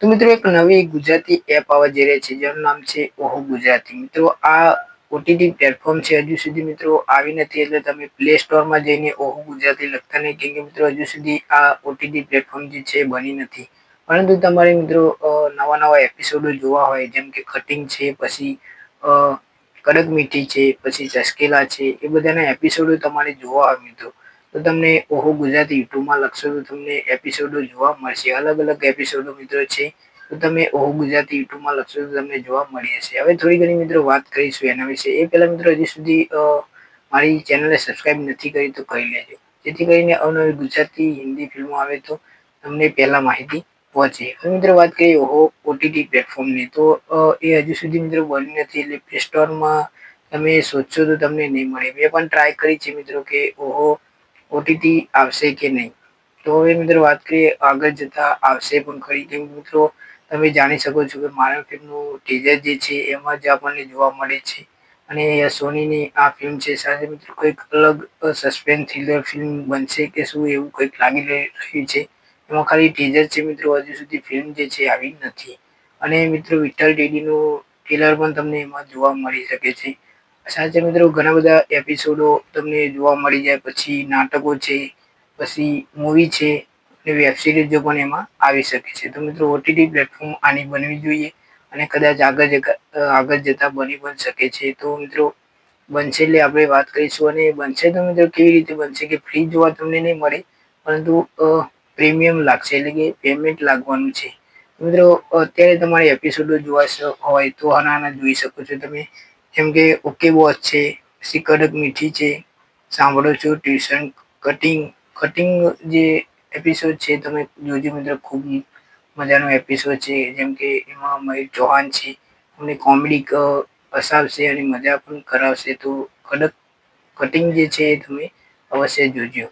તો મિત્રો એક નવી ગુજરાતી એપ આવવા જઈ રહી છે, જેનું નામ છે ઓહો ગુજરાતી. મિત્રો, આ ઓટીટી પ્લેટફોર્મ છે હજુ સુધી મિત્રો આવી નથી, એટલે તમે પ્લે સ્ટોરમાં જઈને ઓહો ગુજરાતી લખતા નહીં, કેમ કે મિત્રો હજુ સુધી આ ઓટીટી પ્લેટફોર્મ જે છે બની નથી. પરંતુ તમારે મિત્રો નવા નવા એપિસોડો જોવા હોય, જેમ કે કટિંગ છે, પછી કડક મીઠી છે, પછી ચસ્કેલા છે, એ બધાના એપિસોડો તમારે જોવા હોય મિત્રો. તો તમને ઓહો ગુજરાતી યુટ્યુબમાં લખશો તો તમને એપિસોડો જોવા મળશે. અલગ અલગ એપિસોડો મિત્રો છે. તો તમે ઓહો ગુજરાતી યુટ્યુબમાં લખશો તો તમને જોવા મળી જશે હવે થોડી ઘણી મિત્રો વાત કરીશું એના વિશે. એ પહેલાં મિત્રો હજી સુધી મારી ચેનલને સબસ્ક્રાઈબ નથી કરી તો કરી લેજો. જેથી કરીને અવનવી ગુજરાતી, હિન્દી ફિલ્મો આવે તો તમને પહેલાં માહિતી પહોંચે. હવે મિત્રો વાત કરીએ ઓહો ઓટીટી પ્લેટફોર્મની. તો એ હજુ સુધી મિત્રો બની નથી એટલે પ્લે સ્ટોરમાં તમે શોધશો તો તમને નહીં મળે. મેં પણ ટ્રાય કરી છે મિત્રો કે ઓહો ઓટીટી આવશે કે નહીં? તો હવે મિત્રો વાત કરીએ, આગળ જતા આવશે પણ ખરી કેમ મિત્રો, તમે જાણી શકો છો કે મારા ફિલ્મનું ટીઝર જે છે, એમાં જ આપણને જોવા મળે છે. અને સોનીની આ ફિલ્મ છે, સાથે મિત્રો કંઈક અલગ સસ્પેન્સ થ્રિલર ફિલ્મ બનશે કે શું એવું કંઈક લાગી રહ્યું છે. એમાં ખાલી ટીઝર છે મિત્રો, હજુ સુધી ફિલ્મ જે છે આવી નથી. અને મિત્રો વિઠ્ઠલ ડીડીનું ટ્રેલર પણ તમને એમાં જોવા મળી શકે છે. સાચે મિત્રો, ઘણા બધા એપિસોડો તમને જોવા મળી જાય. પછી નાટકો છે, પછી મૂવી છે અને વેબ સિરીઝો પણ એમાં આવી શકે છે. તો મિત્રો ઓટીટી પ્લેટફોર્મ આની બનવી જોઈએ અને કદાચ આગળ આગળ જતાં બની પણ શકે છે. તો મિત્રો, બનશે એટલે આપણે વાત કરીશું અને બનશે તો મિત્રો કેવી રીતે બનશે કે ફ્રી જોવા તમને નહીં મળે, પરંતુ પ્રીમિયમ લાગશે એટલે કે પેમેન્ટ લાગવાનું છે. મિત્રો, અત્યારે તમારે એપિસોડો જોવા હોય તો આના આના જોઈ શકો છો તમે. જેમ કે ઓકે બોસ છે, પછી કડક મીઠી છે. સાંભળો છો ટ્યુશન કટિંગ કટિંગ જે એપિસોડ છે, તમે જોજો મિત્રો, ખૂબ મજાનો એપિસોડ છે. જેમ કે એમાં મયુર ચૌહાણ છે અમને કોમેડી હસાવશે અને મજા પણ કરાવશે. તો કડક કટિંગ જે છે, એ તમે અવશ્ય જોજો.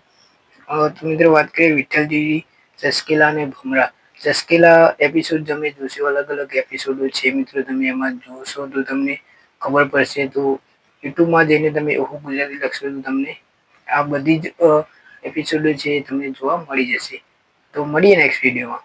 તો મિત્રો, વાત કરીએ વિઠ્ઠલજી ચસ્કેલા અને ભમરા. ચસ્કેલા એપિસોડ તમે જોશો અલગ અલગ એપિસોડો છે. મિત્રો, તમે એમાં જોશો તો તમને ખબર પડશે તો યુટ્યુબમાં જઈને તમે ઓહો ગુજરાતી લખશો તો તમને આ બધી જ એપિસોડો છે તમને જોવા મળી જશે. તો મળીએ નેક્સ્ટ વિડીયોમાં